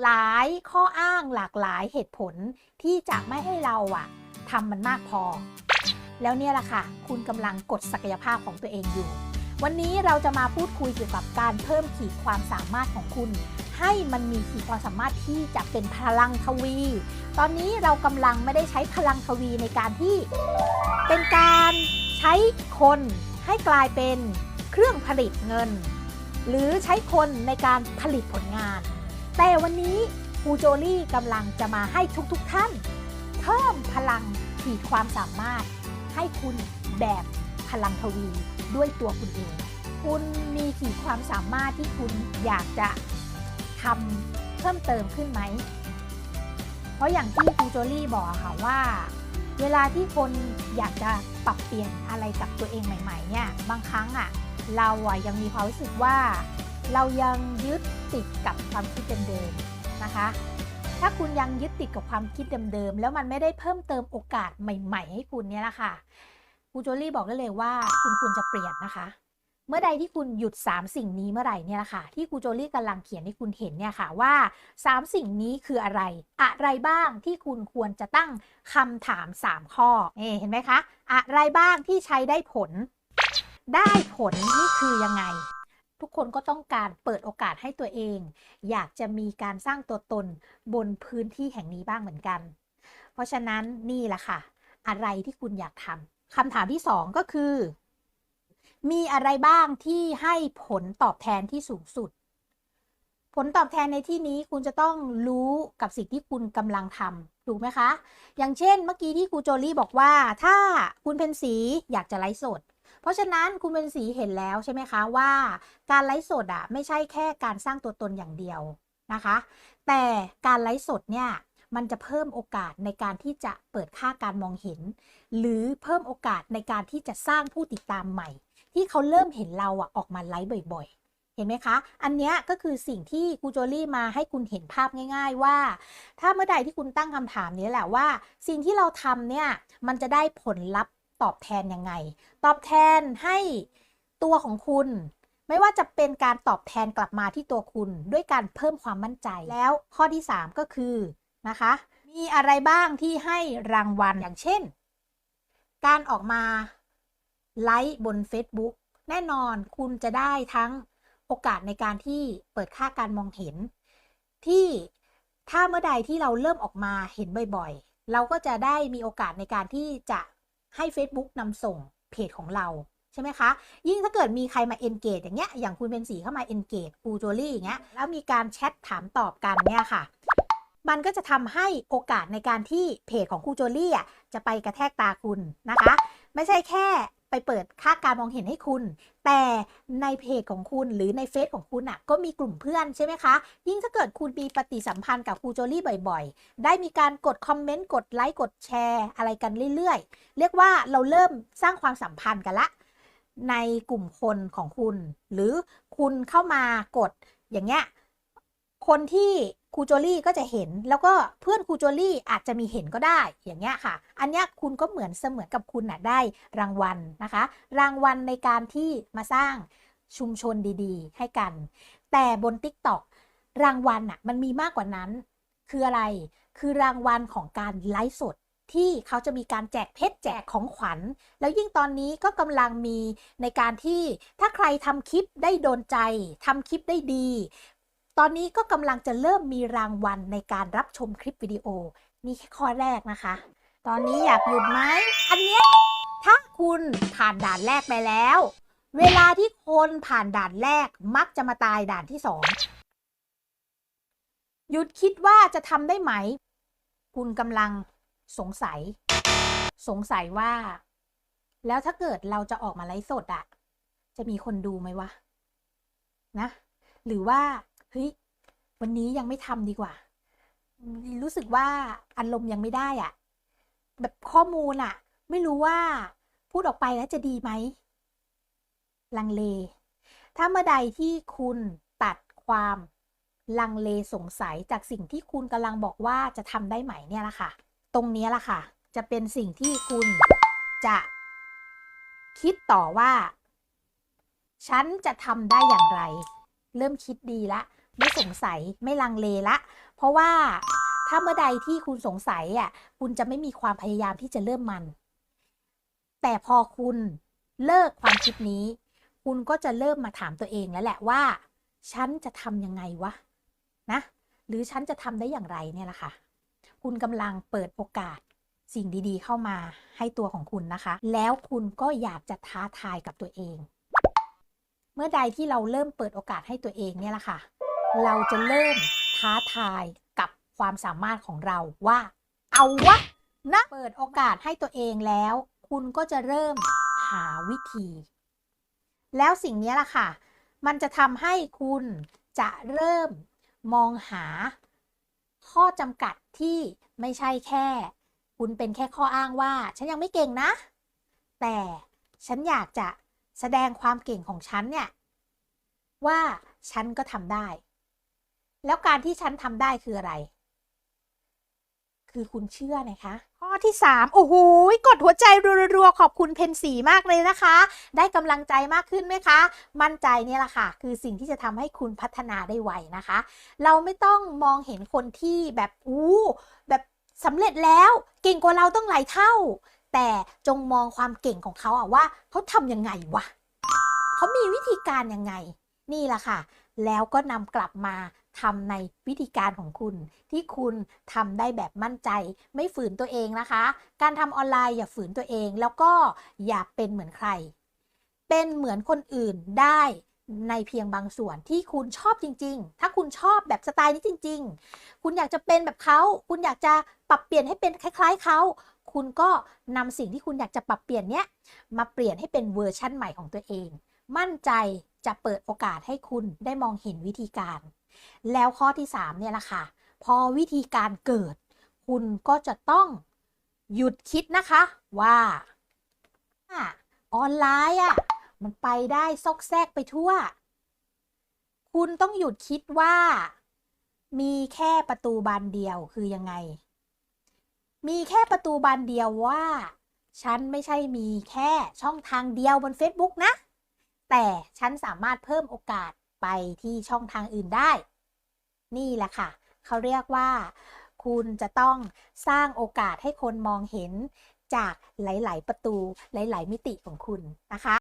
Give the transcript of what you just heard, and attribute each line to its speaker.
Speaker 1: หลายข้ออ้างหลากหลายเหตุผลที่จะไม่ให้เราอะทำมันมากพอ แล้วเนี่ยแหละค่ะ คุณกำลังกดศักยภาพของตัวเองอยู่ วันนี้เราจะมาพูดคุยเกี่ยวกับการเพิ่มขีดความสามารถของคุณ ให้มันมีขีดความสามารถที่จะเป็นพลังทวี ตอนนี้เรากำลังไม่ได้ใช้พลังทวีในการที่ เป็นการใช้คนให้กลายเป็นเครื่องผลิตเงิน หรือใช้คนในการผลิตผลงาน แต่วันนี้ครูโจลี่กำลังจะมาให้ทุกๆทท่าน เพิ่มพลังขีดความสามารถ ให้คุณแบบพลังทวีด้วยตัวคุณเอง คุณมีขีดความสามารถที่คุณอยากจะทำเพิ่มเติมขึ้นไหม เพราะอย่างที่ครูโจลี่บอกค่ะว่า เวลาที่คนอยากจะปรับเปลี่ยนอะไรกับตัวเองใหม่ ๆ เนี่ย บางครั้งอะเราอะยังมีความรู้สึกว่า เรายังยึดติดกับความคิดเดิมๆนะคะ ถ้าคุณยังยึดติดกับความคิดเดิมๆแล้วมันไม่ได้เพิ่มเติมโอกาสใหม่ ๆ ให้คุณเนี่ยละค่ะครูโจลี่บอกได้เลยว่าคุณควรจะเปลี่ยนนะคะ เมื่อใดที่คุณหยุด 3 สิ่งนี้เมื่อไหร่เนี่ยละค่ะที่ครูโจลี่กำลังเขียนให้คุณเห็นเนี่ยค่ะว่า 3 สิ่งนี้คืออะไร อะไรบ้างที่คุณควรจะตั้งคำถาม 3 ข้อเอเห็นไหมคะ อะไรบ้างที่ใช้ได้ผล ได้ผลนี่คือยังไง ทุกคนก็ต้องการเปิดโอกาสให้ตัวเอง อยากจะมีการสร้างตัวตนบนพื้นที่แห่งนี้บ้างเหมือนกัน เพราะฉะนั้นนี่แหละค่ะ อะไรที่คุณอยากทำคำถามที่สองก็คือ มีอะไรบ้างที่ให้ผลตอบแทนที่สูงสุด ผลตอบแทนในที่นี้คุณจะต้องรู้กับสิ่งที่คุณกำลังทำถูกไหมคะ อย่างเช่น เมื่อกี้ที่ครูโจลี่บอกว่า ถ้าคุณเพนสีอยากจะไลฟ์สด เพราะฉะนั้นคุณเป็นสีเห็นแล้วใช่ไหมคะว่าการไลฟ์สดอะไม่ใช่แค่การสร้างตัวตนอย่างเดียวนะคะ แต่การไลฟ์สดเนี่ยมันจะเพิ่มโอกาสในการที่จะเปิดค่าการมองเห็น หรือเพิ่มโอกาสในการที่จะสร้างผู้ติดตามใหม่ ที่เขาเริ่มเห็นเราอะออกมาไลฟ์บ่อย ๆเห็นไหมคะ อันเนี้ยก็คือสิ่งที่ครูโจลี่มาให้คุณเห็นภาพง่าย ๆ ว่า ถ้าเมื่อใดที่คุณตั้งคำถามนี้แหละว่า สิ่งที่เราทำเนี่ย มันจะได้ผลลัพธ์ ตอบแทนยังไง ตอบแทนให้ตัวของคุณ ไม่ว่าจะเป็นการตอบแทนกลับมาที่ตัวคุณ ด้วยการเพิ่มความมั่นใจแล้วข้อที่ 3 ก็คือนะคะ มีอะไรบ้างที่ให้รางวัลอย่างเช่น การออกมาไลฟ์บน Facebook แน่นอนคุณจะได้ทั้งโอกาสในการที่เปิดค่าการมองเห็น ที่ถ้าเมื่อใดที่เราเริ่มออกมาเห็นบ่อยๆ เราก็จะได้มีโอกาสในการที่จะ ให้ Facebook นำส่งเพจของเราใช่ไหมคะ ยิ่งถ้าเกิดมีใครมา engage อย่างเงี้ย อย่างคุณเป็นสีเข้ามา engage ครูโจลี่อย่างเงี้ย แล้วมีการแชทถามตอบกันเนี่ยค่ะ มันก็จะทำให้โอกาสในการที่เพจของครูโจลี่อะจะไปกระแทกตาคุณนะคะ ไม่ใช่แค่ ไปเปิดค่าการมองเห็นให้คุณ แต่ในเพจของคุณหรือในเฟซของคุณอะก็มีกลุ่มเพื่อนใช่ไหมคะ ยิ่งถ้าเกิดคุณมีปฏิสัมพันธ์กับครูโจลี่บ่อยๆ ได้มีการกดคอมเมนต์ กดไลค์ กดแชร์อะไรกันเรื่อยๆ เรียกว่าเราเริ่มสร้างความสัมพันธ์กันละ ในกลุ่มคนของคุณ หรือคุณเข้ามากดอย่างเงี้ยคนที่ ครูโจลี่ก็จะเห็นแล้วก็เพื่อนครูโจลี่อาจจะมีเห็นก็ได้อย่างเงี้ยค่ะ อันเนี้ยคุณก็เหมือนเสมือนกับคุณน่ะได้รางวัลนะคะ รางวัลในการที่มาสร้างชุมชนดีๆ ให้กัน แต่บน TikTok รางวัลน่ะมันมีมากกว่านั้น คืออะไรคือรางวัลของการไลฟ์สดที่เขาจะมีการแจกเพชรแจกของขวัญ แล้วยิ่งตอนนี้ก็กำลังมีในการที่ถ้าใครทำคลิปได้โดนใจทำคลิปได้ดี ตอนนี้ก็กำลังจะเริ่มมีรางวัลในการรับชมคลิปวิดีโอ นี่แค่ข้อแรกนะคะ ตอนนี้อยากหยุดไหม อันเนี้ยถ้าคุณผ่านด่านแรกไปแล้ว เวลาที่คนผ่านด่านแรกมักจะมาตายด่านที่สองหยุดคิดว่าจะทำได้ไหม คุณกำลังสงสัย สงสัยว่า แล้วถ้าเกิดเราจะออกมาไลฟ์สดอะจะมีคนดูไหมวะ นะ หรือว่า เฮ้ยวันนี้ยังไม่ทำดีกว่า รู้สึกว่าอารมณ์ยังไม่ได้อะแบบข้อมูลอะไม่รู้ว่าพูดออกไปแล้วจะดีไหมลังเล ถ้าเมื่อใดที่คุณตัดความลังเลสงสัยจากสิ่งที่คุณกำลังบอกว่าจะทำได้ไหมเนี่ยละค่ะ ตรงนี้ละค่ะ จะเป็นสิ่งที่คุณจะคิดต่อว่า ฉันจะทำได้อย่างไร เริ่มคิดดีละ ไม่สงสัยไม่ลังเลละ เพราะว่าถ้าเมื่อใดที่คุณสงสัยอะคุณจะไม่มีความพยายามที่จะเริ่มมัน แต่พอคุณเลิกความคิดนี้ คุณก็จะเริ่มมาถามตัวเองแล้วแหละว่า ฉันจะทำยังไงวะนะ หรือฉันจะทำได้อย่างไรเนี่ยแหละค่ะ คุณกำลังเปิดโอกาสสิ่งดีๆ เข้ามาให้ตัวของคุณนะคะ แล้วคุณก็อยากจะท้าทายกับตัวเอง เมื่อใดที่เราเริ่มเปิดโอกาสให้ตัวเองเนี่ยแหละค่ะ เราจะเริ่มท้าทายกับความสามารถของเราว่า เอาวะนะเปิดโอกาสให้ตัวเองแล้ว คุณก็จะเริ่มหาวิธี แล้วสิ่งนี้ล่ะค่ะ มันจะทำให้คุณจะเริ่มมองหาข้อจำกัดที่ไม่ใช่แค่ คุณเป็นแค่ข้ออ้างว่า ฉันยังไม่เก่งนะ แต่ฉันอยากจะแสดงความเก่งของฉันเนี่ย ว่าฉันก็ทำได้ แล้วการที่ฉันทำได้คืออะไร คือคุณเชื่อนะคะ ข้อที่3โอ้โหกดหัวใจรัวๆขอบคุณเพนสีมากเลยนะคะ ได้กำลังใจมากขึ้นไหมคะ มั่นใจเนี่ยแหละค่ะ คือสิ่งที่จะทำให้คุณพัฒนาได้ไวนะคะ เราไม่ต้องมองเห็นคนที่แบบอู้แบบสำเร็จแล้วเก่งกว่าเราต้องหลายเท่า แต่จงมองความเก่งของเขาอะว่าเขาทำยังไงวะเขามีวิธีการยังไง นี่แหละค่ะ แล้วก็นำกลับมาทำในวิธีการของคุณ ที่คุณทำได้แบบมั่นใจ ไม่ฝืนตัวเองนะคะ การทำออนไลน์อย่าฝืนตัวเอง แล้วก็อย่าเป็นเหมือนใคร เป็นเหมือนคนอื่นได้ในเพียงบางส่วนที่คุณชอบจริง ๆ ถ้าคุณชอบแบบสไตล์นี้จริง ๆ คุณอยากจะเป็นแบบเขา คุณอยากจะปรับเปลี่ยนให้เป็นคล้าย ๆเขา คุณก็นำสิ่งที่คุณอยากจะปรับเปลี่ยนเนี้ยมาเปลี่ยนให้เป็นเวอร์ชั่นใหม่ของตัวเอง มั่นใจ จะเปิดโอกาสให้คุณได้มองเห็นวิธีการ แล้วข้อที่ 3 เนี่ยแหละค่ะ พอวิธีการเกิด คุณก็จะต้องหยุดคิดนะคะว่าออนไลน์อะมันไปได้ซอกแซกไปทั่ว คุณต้องหยุดคิดว่า มีแค่ประตูบานเดียวคือยังไง มีแค่ประตูบานเดียวว่า ฉันไม่ใช่มีแค่ช่องทางเดียวบน Facebook นะ แต่ฉันสามารถเพิ่มโอกาสไปที่ช่องทางอื่นได้ นี่แหละค่ะ เขาเรียกว่า คุณจะต้องสร้างโอกาสให้คนมองเห็นจากหลาย ๆ ประตูหลาย ๆ มิติของคุณนะคะ